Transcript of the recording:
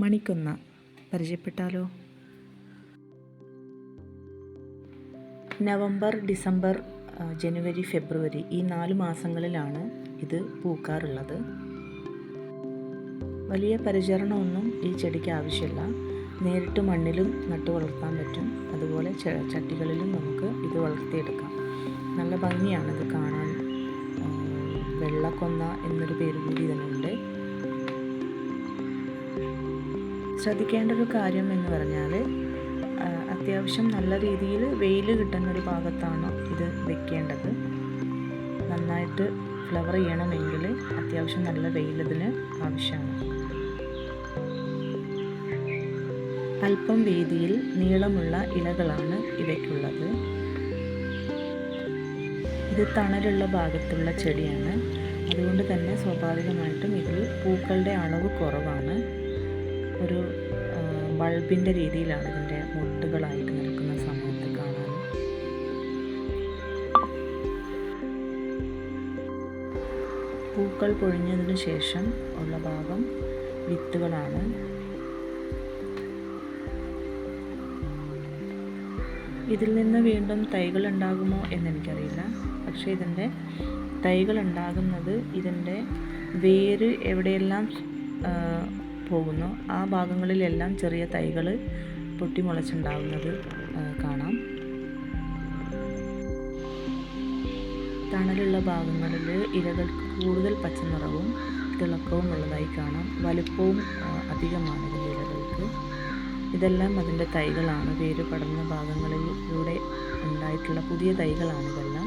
മണിക്കൊന്ന പരിചയപ്പെട്ടാലോ? November December ജനുവരി ഫെബ്രുവരി ഈ നാല് മാസങ്ങളിലാണ് ഇത് പൂക്കാറുള്ളത്. വലിയ പരിചരണമൊന്നും ഈ ചെടിക്ക് ആവശ്യമില്ല. നേരിട്ട് മണ്ണിലും നട്ടു വളർത്താൻ പറ്റും. അതുപോലെ ചട്ടികളിലും നമുക്ക് ഇത് വളർത്തിയെടുക്കാം. നല്ല ഭംഗിയാണ് ഇത് കാണാൻ വെള്ളക്കൊന്ന എന്നൊരു പേര് കൂടി ഇതിനുണ്ട്. ശ്രദ്ധിക്കേണ്ട ഒരു കാര്യം എന്ന് പറഞ്ഞാൽ അത്യാവശ്യം നല്ല രീതിയിൽ വെയിൽ കിട്ടുന്ന ഒരു ഭാഗത്താണ് ഇത് വെക്കേണ്ടത്. നന്നായിട്ട് ഫ്ലവർ ചെയ്യണമെങ്കിൽ അത്യാവശ്യം നല്ല വെയിൽ ഇതിന് ആവശ്യമാണ്. അല്പം വീതിയിൽ നീളമുള്ള ഇലകളാണ് ഇവയ്ക്കുള്ളത്. ഇത് തണലുള്ള ഭാഗത്തുള്ള ചെടിയാണ്. അതുകൊണ്ട് തന്നെ സ്വാഭാവികമായിട്ടും ഇതിൽ പൂക്കളുടെ അളവ് കുറവാണ്. ഒരു ബൾബിന്റെ രീതിയിലാണ് ഇതിന്റെ മുട്ടുകളായിട്ട് നിൽക്കുന്ന സമയത്ത് കാണാൻ. പൂക്കൾ പൊഴിഞ്ഞതിന് ശേഷം ഉള്ള ഭാഗം വിത്തുകളാണ്. ഇതിൽ നിന്ന് വീണ്ടും തൈകൾ ഉണ്ടാകുമോ എന്നെനിക്കറിയില്ല. പക്ഷേ ഇതിന്റെ തൈകൾ ഉണ്ടാകുന്നത് ഇതിന്റെ വേര് എവിടെയെല്ലാം പോകുന്നു. ആ ഭാഗങ്ങളിലെല്ലാം ചെറിയ തൈകൾ പൊട്ടിമുളച്ചുണ്ടാകുന്നത് കാണാം. തണലുള്ള ഭാഗങ്ങളിൽ ഇലകൾക്ക് കൂടുതൽ പച്ചനിറവും തിളക്കവും ഉള്ളതായി കാണാം. വലുപ്പവും അധികമാണ് ഇതിന്റെ ഇലകൾക്ക്. ഇതെല്ലാം അതിന്റെ തൈകളാണ്. വേര് പടർന്ന ഭാഗങ്ങളിലൂടെ ഉണ്ടായിട്ടുള്ള പുതിയ തൈകളാണ് ഇതെല്ലാം.